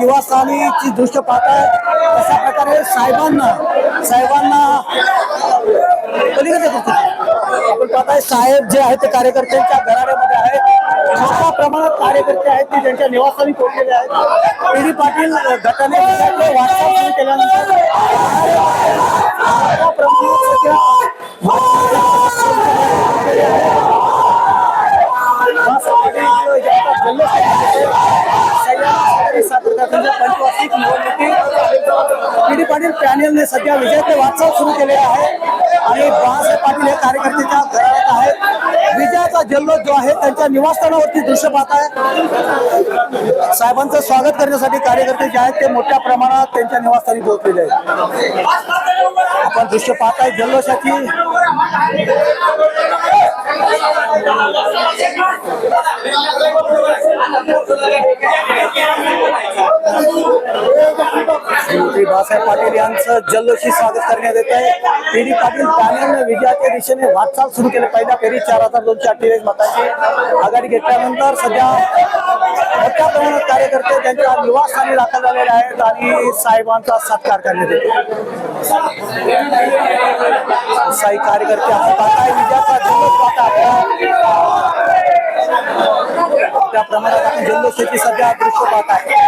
निवासस्थानीची दृश्य पाहताय अशा प्रकारे साहेबांना साहेबांना पलीकडे आपण पाहताय साहेब जे आहेत ते कार्यकर्त्यांच्या घराण्यामध्ये आहेत. मोठ्या प्रमाणात कार्यकर्ते आहेत ते त्यांच्या निवासस्थानी पोहोचलेले आहेत. पी पाटील गटाने जिल्ह्यातले वाटचाल केल्यानंतर मोठ्या प्रमाणात सध्या पिढी पाटील पॅनेलने सध्या विजयाचे वाटचाल सुरू केले आहे. आणि बाळासाहेब पाटील हे कार्यकर्त्याच्या घरात आहेत. विजयाचा जल्लोष जो आहे त्यांच्या निवासस्थानावरती दृश्य पाहत आहे. साहेबांचं स्वागत करण्यासाठी कार्यकर्ते जे आहेत ते मोठ्या प्रमाणात त्यांच्या निवासस्थानी पोहोचलेले आहेत. आपण दृश्य आहे जल्लोषाची. बाळासाहेब पाटील यांचं जल्लोषी स्वागत करण्यात येत आहे. पेरी पाटील पॅनलने विजयाच्या दिशेने वाटचाल सुरू केली. पहिल्या फेरी चार हजार दोनशे अठ्ठेचाळीस मताची आघाडी घेतल्यानंतर सध्या मोठ्या प्रमाणात कार्यकर्ते त्यांच्या निवासस्थानी दाखल झालेले आहेत आणि साहेबांचा सत्कार करण्यात येतो. साई कार्यकर्ते आपण पाहताय विजयाचा जल्लोष पाहता त्या प्रमाणात आपण जल्लोषाची सध्या दृश्य पाहत आहे